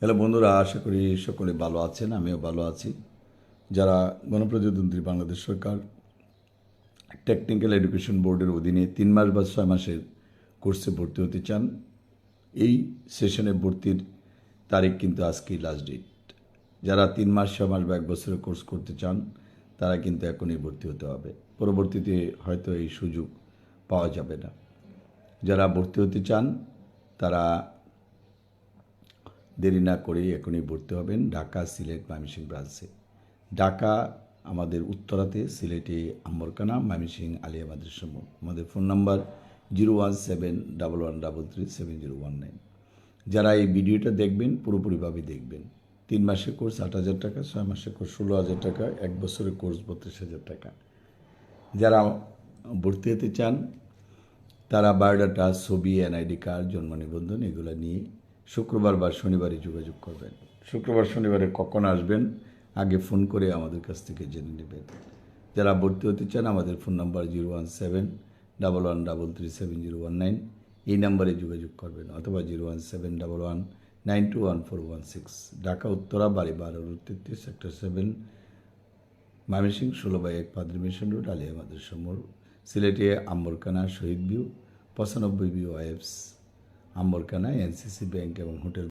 Hello বন্ধুরা, আশা করি সকলে ভালো আছেন, আমিও ভালো আছি। যারা গণপ্রজাতন্ত্রী বাংলাদেশ সরকার টেকনিক্যাল এডুকেশন বোর্ডের অধীনে তিন মাস বা ছয় মাসের কোর্সে ভর্তি হতে চান, এই সেশনে ভর্তির তারিখ কিন্তু আজকেই লাস্ট ডেট যারা তিন মাস, ছয় মাস বা এক বছরের কোর্স করতে চান, তারা কিন্তু এখনই ভর্তি হতে হবে। পরবর্তীতে হয়তো এই সুযোগ পাওয়া যাবে না। যারা ভর্তি হতে চান, তারা দেরি না করে এখনই ভর্তি হবেন ঢাকা সিলেট ময়মনসিং ব্রাঞ্চে। ঢাকা আমাদের উত্তরাতে, সিলেটে আম্বরকানা ময়মনসিং আলিয়া মাদ্রাসমূহ আমাদের phone number zero one seven double one double three seven zero one nine. যারা এই ভিডিওটা দেখবেন, পুরোপুরিভাবে দেখবেন। তিন মাসের কোর্স আট হাজার টাকা, ছয় মাসের কোর্স ষোলো হাজার টাকা, এক বছরের কোর্স বত্রিশ হাজার টাকা। যারা ভর্তি হতে চান, তারা বায়োডাটা, ছবি, এনআইডি কার্ড, জন্ম নিবন্ধন এগুলো নিয়ে শুক্রবার বা শনিবারে যোগাযোগ করবেন। শুক্রবার, শনিবারে কখন আসবেন, আগে ফোন করে আমাদের কাছ থেকে জেনে নেবেন। যারা ভর্তি হতে চান, আমাদের phone number zero one seven, double one, double three, seven, zero one nine, এই নাম্বারে যোগাযোগ করবেন, অথবা zero one seven, double one, nine two one four one six, Dhaka, Uttara বাড়ি বারো তেত্রিশ সেক্টর সেভেন ময়মনসিং ষোলো বাই এক, পাদ্রি মিশন রোড, আলিয়া মাদ্রাসা মোড়, সিলেটে আম্বরকানা, শহীদ ভিউ, পঁচানব্বই ভিউ ওয়াইফস। আম্বরকানা এনসিসি ব্যাংক এবং হোটেল